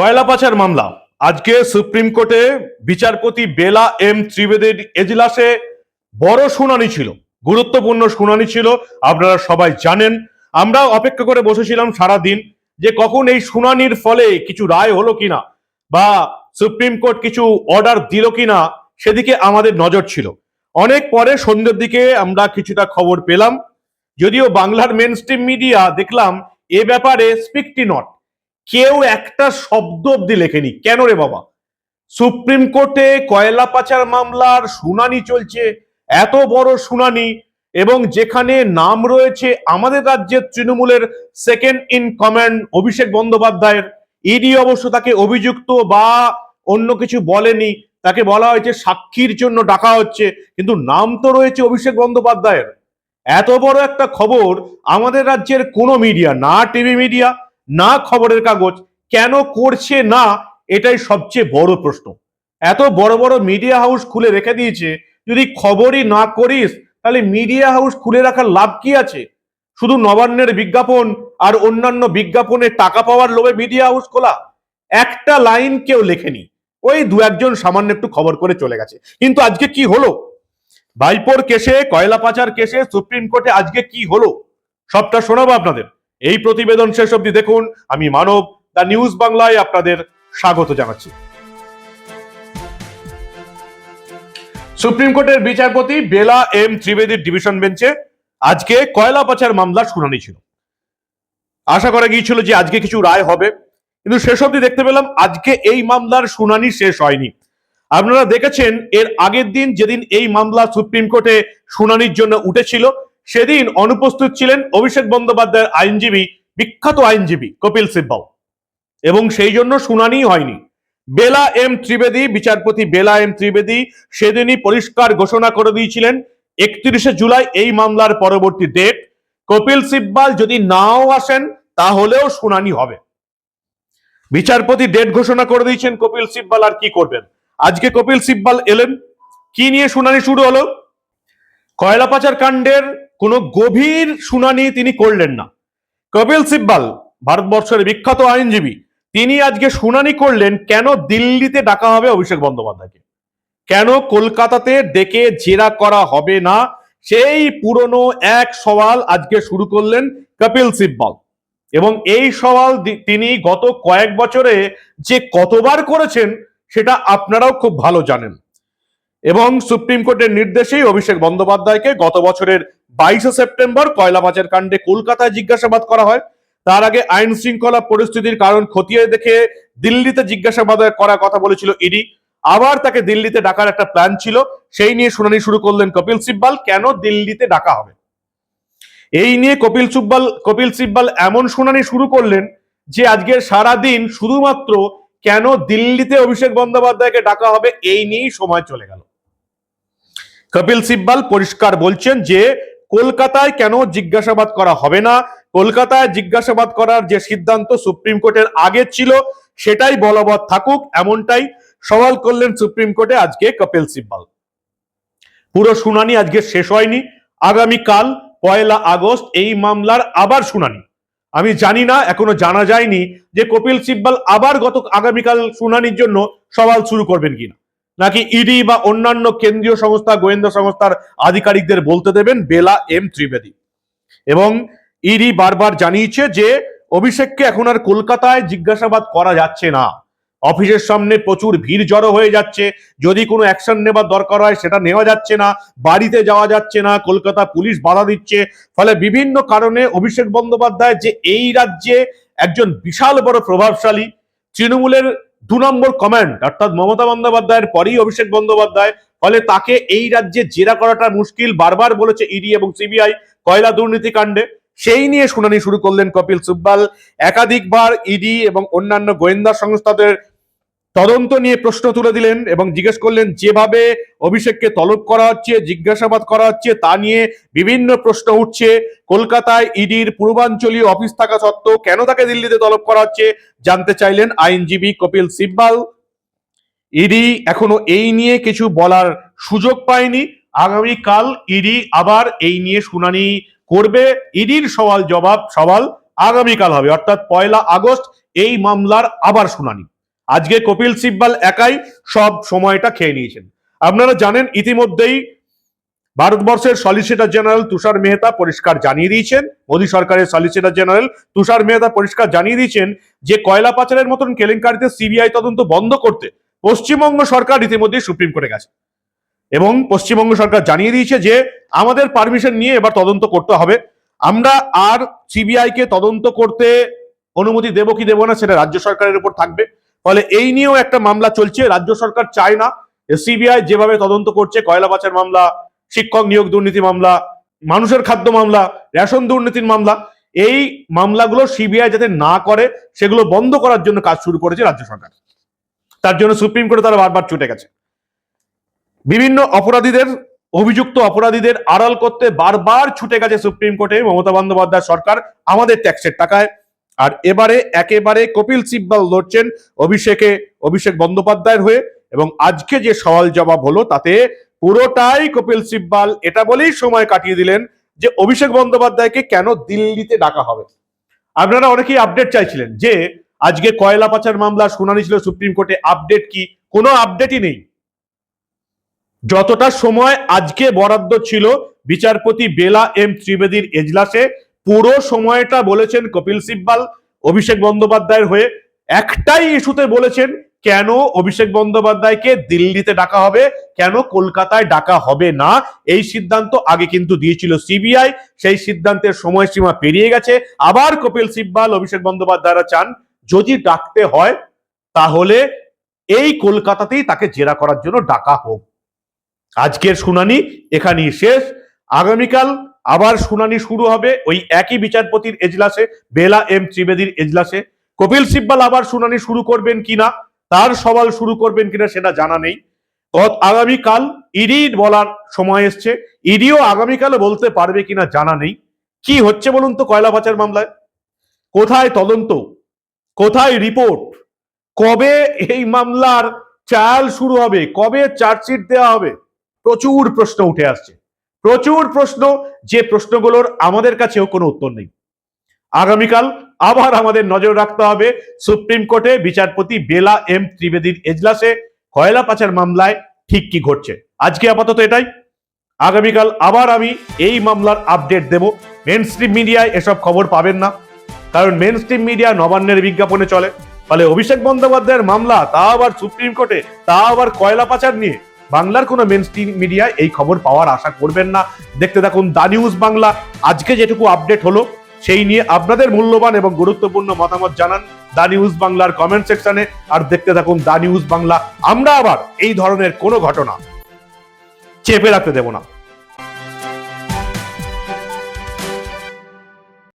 কয়লা পাচার মামলা। আজকে সুপ্রিম কোর্টে বিচারপতি বেলা এম ত্রিবেদীর এজলাসে বড় শুনানি ছিল, গুরুত্বপূর্ণ শুনানি ছিল, আপনারা সবাই জানেন। আমরা অপেক্ষা করে বসেছিলাম সারা দিন যে কখন এই শুনানির ফলে কিছু রায় হলো কিনা বা সুপ্রিম কোর্ট কিছু অর্ডার দিল কিনা, সেদিকে আমাদের নজর ছিল। অনেক পরে সন্ধ্যের দিকে আমরা কিছুটা খবর পেলাম, যদিও বাংলার মেন মিডিয়া দেখলাম, এ ব্যাপারে স্পিকটি নট কেউ একটা শব্দ অব্দি লেখেনি। কেন রে বাবা? সুপ্রিম কোর্টে কয়লা পাচার মামলার শুনানি চলছে, এত বড় শুনানি, এবং যেখানে নাম রয়েছে আমাদের রাজ্যের তৃণমূলের সেকেন্ড ইন কমান্ড অভিষেক বন্দ্যোপাধ্যায়ের। ইডি অবশ্য তাকে অভিযুক্ত বা অন্য কিছু বলেনি। তাকে বলা হয়েছে সাক্ষীর জন্য ডাকা হচ্ছে, কিন্তু নাম তো রয়েছে অভিষেক বন্দ্যোপাধ্যায়ের। এত বড় একটা খবর আমাদের রাজ্যের কোনো মিডিয়া না টিভি মিডিয়া না খবরের কাগজ কেন করছে না, এটাই সবচেয়ে বড় প্রশ্ন। এত বড় বড় মিডিয়া হাউস খুলে রেখে দিয়েছে, যদি খবরই না করিস, তাহলে মিডিয়া হাউস খুলে রাখার লাভ কি আছে? শুধু নবান্নের বিজ্ঞাপন আর অন্যান্য বিজ্ঞাপনে টাকা পাওয়ার লোভে মিডিয়া হাউস খোলা? একটা লাইন কেউ লেখেনি। ওই দু একজন সামান্য একটু খবর করে চলে গেছে। কিন্তু আজকে কি হলো? ভাইপোর কেসে, কয়লা পাচার কেসে, সুপ্রিম কোর্টে আজকে কি হলো? সবটা শোনাবো আপনাদের। এই প্রতিবেদন শেষ অবধি দেখুন। আমি মানব, দ্য নিউজ বাংলায় আপনাদের স্বাগত জানাচ্ছি। সুপ্রিম কোর্টের বিচারপতি বেলা এম ত্রিবেদীর ডিভিশন বেঞ্চে আজকে কয়লা পাচার মামলার শুনানি ছিল। আশা করা গিয়েছিল যে আজকে কিছু রায় হবে, কিন্তু শেষ অবধি দেখতে পেলাম আজকে এই মামলার শুনানি শেষ হয়নি। আপনারা দেখেছেন, এর আগের দিন যেদিন এই মামলা সুপ্রিম কোর্টে শুনানির জন্য উঠেছিল সেদিন অনুপস্থিত ছিলেন অভিষেক বন্দ্যোপাধ্যায়ের আইনজীবী, বিখ্যাত আইনজীবী কপিল সিব্বাল এবং সেই জন্য শুনানি হয়নি। বেলা এম ত্রিবেদী, বিচারপতি বেলা এম ত্রিবেদী সেদিনই পরিষ্কার ঘোষণা করে দিয়েছিলেন, একত্রিশে জুলাই এই মামলার পরবর্তী ডেট। কপিল সিব্বাল যদি নাও আসেন, তাহলেও শুনানি হবে। বিচারপতি ডেট ঘোষণা করে দিয়েছেন কপিল সিব্বাল আর কি করবেন? আজকে কপিল সিব্বাল এলেন। কি নিয়ে শুনানি শুরু হলো? কয়লা পাচার কাণ্ডের কোনো গভীর শুনানি তিনি করলেন না। কপিল সিব্বাল, ভারতবর্ষের বিখ্যাত আইনজীবী, তিনি আজকে শুনানি করলেন কেন দিল্লিতে ডাকা হবে অভিষেক বন্দ্যোপাধ্যায়কে? কেন কলকাতাতে ডেকে জেরা করা হবে না? সেই পুরনো এক সওয়াল আজকে শুরু করলেন কপিল সিব্বাল। এবং এই সওয়াল তিনি গত কয়েক বছরে যে কতবার করেছেন, সেটা আপনারাও খুব ভালো জানেন। এবং সুপ্রিম কোর্টের নির্দেশেই অভিষেক বন্দ্যোপাধ্যায়কে গত বছরের বাইশে সেপ্টেম্বর কয়লা পাচার কাণ্ডে কলকাতায় জিজ্ঞাসাবাদ করা হয়। তার আগে আইন শৃঙ্খলা পরিস্থিতির কারণ খতিয়ে দেখে দিল্লিতে জিজ্ঞাসাবাদ করার কথা বলেছিল ইডি। আবার তাকে দিল্লিতে ডাকার একটা প্ল্যান ছিল। সেই নিয়ে শুনানি শুরু করলেন কপিল সিব্বাল। কেন দিল্লিতে ডাকা হবে? এই নিয়ে কপিল সিব্বাল কপিল সিব্বাল এমন শুনানি শুরু করলেন যে আজকের সারা দিন শুধুমাত্র কেন দিল্লিতে অভিষেক বন্দ্যোপাধ্যায়কে ডাকা হবে, এই নিয়েই সময় চলে গেল। কপিল সিব্বাল পরিষ্কার বলছেন যে, কলকাতায় কেন জিজ্ঞাসাবাদ করা হবে না? কলকাতায় জিজ্ঞাসাবাদ করার যে সিদ্ধান্ত সুপ্রিম কোর্টের আগে ছিল, সেটাই বলবৎ থাকুক, এমনটাই সওয়াল করলেন সুপ্রিম কোর্টে আজকে কপিল সিব্বাল। পুরো শুনানি আজকে শেষ হয়নি। আগামীকাল পয়লা আগস্ট এই মামলার আবার শুনানি। আমি জানি না, এখনও জানা যায়নি যে কপিল সিব্বাল আবার গত আগামীকাল শুনানির জন্য সওয়াল শুরু করবেন কিনা। নাকি ইডি বা অন্যান্য কেন্দ্রীয় সংস্থা, গোয়েন্দা সংস্থার আধিকারিকদের বলতে দেবেন বেলা এম ত্রিবেদী। এবং ইডি বারবার জানিয়েছে যে অভিষেককে এখন আর কলকাতায় জিজ্ঞাসাবাদ করা যাচ্ছে না। অফিসের সামনে প্রচুর ভিড় জড়ো হয়ে যাচ্ছে। যদি কোনো অ্যাকশন নেবার দরকার হয়, সেটা নেওয়া যাচ্ছে না, বাড়িতে যাওয়া যাচ্ছে না, কলকাতা পুলিশ বাধা দিচ্ছে। ফলে বিভিন্ন কারণে অভিষেক বন্দ্যোপাধ্যায় যে এই রাজ্যে একজন বিশাল বড় প্রভাবশালী, তৃণমূলের দু নম্বর কমান্ড অর্থাৎ মমতা বন্দ্যোপাধ্যায়ের পরেই অভিষেক বন্দ্যোপাধ্যায়, ফলে তাকে এই রাজ্যে জেরা করাটা মুশকিল, বারবার বলেছে ইডি এবং সিবিআই কয়লা দুর্নীতি কাণ্ডে। সেই নিয়ে শুনানি শুরু করলেন কপিল সুব্বাল। একাধিকবার ইডি এবং অন্যান্য গোয়েন্দা সংস্থাদের তদন্ত নিয়ে প্রশ্ন তুলে দিলেন এবং জিজ্ঞেস করলেন, যেভাবে অভিষেককে তলব করা হচ্ছে, জিজ্ঞাসাবাদ করা হচ্ছে, তা নিয়ে বিভিন্ন প্রশ্ন উঠছে। কলকাতায় ইডির পূর্বাঞ্চলীয় অফিস থাকা সত্ত্বেও কেন তাকে দিল্লিতে তলব করা হচ্ছে? জানতে চাইলেন আইনজীবী কপিল সিব্বাল। ইডি এখনও এই নিয়ে কিছু বলার সুযোগ পায়নি। আগামীকাল ইডি আবার এই নিয়ে শুনানি করবে। ইডির সওয়াল জবাব সওয়াল আগামীকাল হবে, অর্থাৎ পয়লা আগস্ট, এই মামলার আবার শুনানি। আজকে কপিল সিব্বাল একাই সব সময়টা খেয়ে নিয়েছেন। আপনারা জানেন, ইতিমধ্যেই ভারতবর্ষের সলিসিটর জেনারেল তুষার মেহতা পরিষ্কার জানিয়ে দিয়েছেন, মোদী সরকারের সলিসিটর জেনারেল তুষার মেহতা পরিষ্কার জানিয়ে দিয়েছেন যে, কয়লা পাচারের মতন কেলেঙ্কারিতে সিবিআই তদন্ত বন্ধ করতে পশ্চিমবঙ্গ সরকার ইতিমধ্যে সুপ্রিম কোর্টে গেছে। এবং পশ্চিমবঙ্গ সরকার জানিয়ে দিয়েছে যে, আমাদের পারমিশন নিয়ে এবার তদন্ত করতে হবে। আমরা আর সিবিআই কে তদন্ত করতে অনুমতি দেব কি দেব না সেটা রাজ্য সরকারের উপর থাকবে। ফলে এই নিয়েও একটা মামলা চলছে, রাজ্য সরকার চায় না। সিবিআই যেভাবে তদন্ত করছে কয়লা পাচার মামলা, শিক্ষক নিয়োগ দুর্নীতি মামলা, মানুষের খাদ্য মামলা, রেশন দুর্নীতির মামলা, এই মামলাগুলো সিবিআই যাতে না করে, সেগুলো বন্ধ করার জন্য কাজ শুরু করেছে রাজ্য সরকার। তার জন্য সুপ্রিম কোর্টে তারা বারবার ছুটে গেছে। বিভিন্ন অপরাধীদের, অভিযুক্ত অপরাধীদের আড়াল করতে বারবার ছুটে গেছে সুপ্রিম কোর্টে মমতা বন্দ্যোপাধ্যায় সরকার, আমাদের ট্যাক্সের টাকায়। আর এবারে একেবারে কপিল সিব্বাল লড়ছেন অভিষেকে, অভিষেক বন্দ্যোপাধ্যায়ের হয়ে। এবং আজকে যে সওয়াল জবাব হলো তাতে পুরোটাই কপিল সিব্বাল এটা বলেই সময় কাটিয়ে দিলেন যে অভিষেক বন্দ্যোপাধ্যায়কে কেন দিল্লিতে ডাকা হবে। আপনারা অনেকেই আপডেট চাইছিলেন যে আজকে কয়লা পাচার মামলা শুনানি ছিল সুপ্রিম কোর্টে। আপডেট কি? কোনো আপডেটই নেই। যতটা সময় আজকে বরাদ্দ ছিল, বিচারপতি বেলা এম ত্রিবেদীর এজলাসে পুরো সময়টা বলেছেন কপিল সিব্বাল, অভিষেক বন্দ্যোপাধ্যায়ের হয়ে। একটাই ইস্যুতে বলেছেন, কেন অভিষেক বন্দ্যোপাধ্যায়কে দিল্লিতে ডাকা হবে? কেন কলকাতায় ডাকা হবে না? এই সিদ্ধান্ত আগে কিন্তু দিয়েছিল সিবিআই, সেই সিদ্ধান্তের সময়সীমা পেরিয়ে গেছে। আবার কপিল সিব্বাল, অভিষেক বন্দ্যোপাধ্যায়রা চান, যদি ডাকতে হয়, তাহলে এই কলকাতাতেই তাকে জেরা করার জন্য ডাকা হোক। আজকের শুনানি এখানেই শেষ। আগামীকাল আবার শুনানি শুরু হবে ওই একই বিচারপতির এজলাসে, বেলা এম ত্রিবেদীর এজলাসে। কপিল সিব্বাল আবার শুনানি শুরু করবেন কিনা, তার সওয়াল শুরু করবেন কিনা সেটা জানা নেই। আগামীকাল ইডি বলার সময় এসছে। ইডিও আগামীকালে বলতে পারবে কিনা জানা নেই। কি হচ্ছে বলুন তো কয়লা পাচার মামলায়? কোথায় তদন্ত? কোথায় রিপোর্ট? কবে এই মামলার চাল শুরু হবে? কবে চার্জশিট দেওয়া হবে? প্রচুর প্রশ্ন উঠে আসছে। প্রচুর প্রশ্ন, যে প্রশ্নগুলোর আমাদের কাছেও কোনো উত্তর নেই। আগামীকাল আবার আমাদের নজর রাখতে হবে সুপ্রিম কোর্টে বিচারপতি বেলা এম ত্রিবেদীর এজলাসে কয়লা পাচার মামলায় ঠিক কি ঘটছে। আজকে আপাতত এটাই। আগামীকাল আবার আমি এই মামলার আপডেট দেব। মেন স্ট্রিম মিডিয়ায় এসব খবর পাবেন না, কারণ মেন স্ট্রিম মিডিয়া নবান্নের বিজ্ঞাপনে চলে। ফলে অভিষেক বন্দ্যোপাধ্যায়ের মামলা, তা আবার সুপ্রিম কোর্টে, তা আবার কয়লা পাচার নিয়ে বাংলার কোনো মেন মিডিয়ায় এই খবর পাওয়ার আশা করবেন না। দেখতে থাকুন দা নিউজ বাংলা। আজকে যেটুকু আপডেট হলো, সেই নিয়ে আপনাদের মূল্যবান এবং গুরুত্বপূর্ণ মতামত জানান দা নিউজ বাংলার কমেন্ট সেকশনে আর দেখতে থাকুন দা নিউজ বাংলা। আমরা আবার এই ধরনের কোনো ঘটনা চেপে রাখতে দেব না।